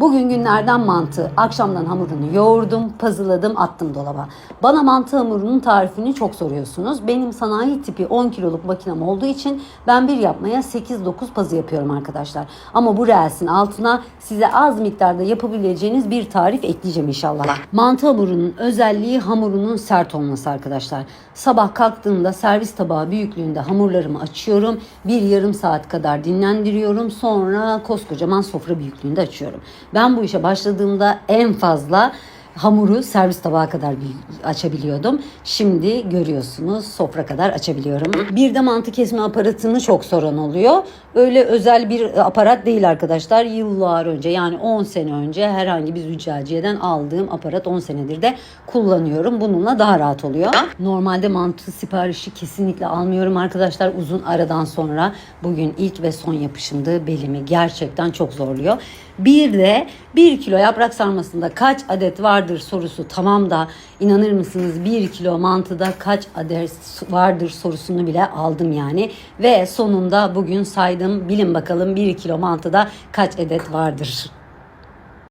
Bugün günlerden mantı. Akşamdan hamurunu yoğurdum, pazıladım, attım dolaba. Bana mantı hamurunun tarifini çok soruyorsunuz. Benim sanayi tipi 10 kiloluk makinem olduğu için ben bir yapmaya 8-9 pazı yapıyorum arkadaşlar. Ama bu reelsin altına size az miktarda yapabileceğiniz bir tarif ekleyeceğim inşallah. Mantı hamurunun özelliği hamurunun sert olması arkadaşlar. Sabah kalktığımda servis tabağı büyüklüğünde hamurlarımı açıyorum. Bir yarım saat kadar dinlendiriyorum. Sonra koskocaman sofra büyüklüğünde açıyorum. Ben bu işe başladığımda en fazla hamuru servis tabağı kadar açabiliyordum. Şimdi görüyorsunuz sofra kadar açabiliyorum. Bir de mantı kesme aparatını çok soran oluyor. Öyle özel bir aparat değil arkadaşlar. Yıllar önce yani 10 sene önce herhangi bir züccaciyeden aldığım aparat 10 senedir de kullanıyorum. Bununla daha rahat oluyor. Normalde mantı siparişi kesinlikle almıyorum arkadaşlar. Uzun aradan sonra bugün ilk ve son yapışımdı. Belimi gerçekten çok zorluyor. Bir de 1 kilo yaprak sarmasında kaç adet vardır sorusu tamam da inanır mısınız 1 kilo mantıda kaç adet vardır sorusunu bile aldım yani. Ve sonunda bugün saydım bilin bakalım 1 kilo mantıda kaç adet vardır.